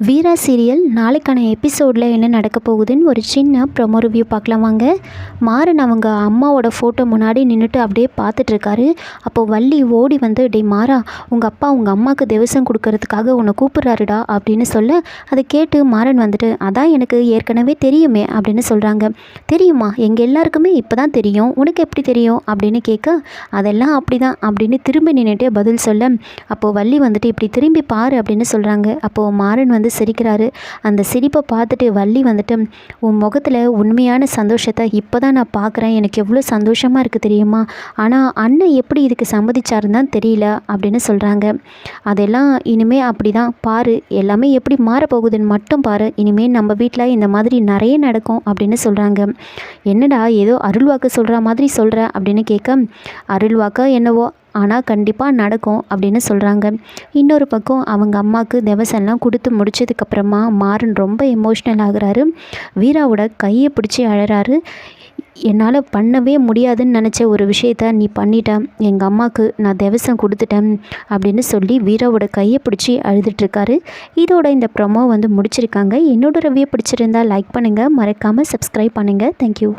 வீரா serial. நாளைக்கான எபிசோடில் என்ன நடக்க போகுதுன்னு ஒரு சின்ன ப்ரொமோ ரிவ்யூ பார்க்கலாம் வாங்க. மாறன் அவங்க அம்மாவோட ஃபோட்டோ முன்னாடி நின்றுட்டு அப்படியே பார்த்துட்ருக்காரு. அப்போது வள்ளி ஓடி வந்து டே மாறா உங்கள் அப்பா உங்கள் அம்மாவுக்கு திவசம் கொடுக்கறதுக்காக உன்னை கூப்பிட்றாருடா அப்படின்னு சொல்ல அதை கேட்டு மாறன் வந்துட்டு அதான் எனக்கு ஏற்கனவே தெரியுமே அப்படின்னு சொல்கிறாங்க தெரியுமா? எங்கள் எல்லாருக்குமே இப்போ தான் தெரியும். உனக்கு எப்படி தெரியும்? அப்படின்னு கேட்க அதெல்லாம் அப்படி தான் அப்படின்னு திரும்பி நின்றுட்டே பதில் சொல்ல அப்போது வள்ளி வந்துட்டு இப்படி திரும்பி பாரு அப்படின்னு சொல்கிறாங்க அப்போது மாறன் வந்து வந்து சிரிக்கிறாரு. அந்த சிரிப்பை பார்த்துட்டு வள்ளி வந்துட்டு உன் முகத்தில் உண்மையான சந்தோஷத்தை இப்போ தான் நான் பார்க்குறேன். எனக்கு எவ்வளோ சந்தோஷமாக இருக்குது தெரியுமா? ஆனால் அண்ணன் எப்படி இதுக்கு சம்மதிச்சாருன்னு தான் தெரியல அப்படின்னு சொல்கிறாங்க அதெல்லாம் இனிமேல் அப்படி தான் பாரு எல்லாமே எப்படி மாறப்போகுதுன்னு மட்டும் பாரு. இனிமேல் நம்ம வீட்டில் இந்த மாதிரி நிறைய நடக்கும் அப்படின்னு சொல்கிறாங்க என்னடா ஏதோ அருள்வாக்கு சொல்கிற மாதிரி சொல்கிற அப்படின்னு கேட்க அருள்வாக்கா என்னவோ ஆனால் கண்டிப்பாக நடக்கும் அப்படின்னு சொல்கிறாங்க இன்னொரு பக்கம் அவங்க அம்மாவுக்கு திவசம்லாம் கொடுத்து முடிச்சதுக்கப்புறமா மாறன் ரொம்ப எமோஷ்னல் ஆகுறாரு. வீராவோட கையை பிடிச்சி அழறாரு. என்னால் பண்ணவே முடியாதுன்னு நினச்ச ஒரு விஷயத்த நீ பண்ணிட்டேன் எங்கள் அம்மாவுக்கு நான் திவசம் கொடுத்துட்டேன் அப்படின்னு சொல்லி வீராவோட கையை பிடிச்சி அழுதுட்டுருக்காரு இதோட இந்த ப்ரொமோ வந்து முடிச்சிருக்காங்க. என்னோட ரிவ்யூ பிடிச்சிருந்தா லைக் பண்ணுங்கள் மறக்காமல் சப்ஸ்கிரைப் பண்ணுங்கள் தேங்க்யூ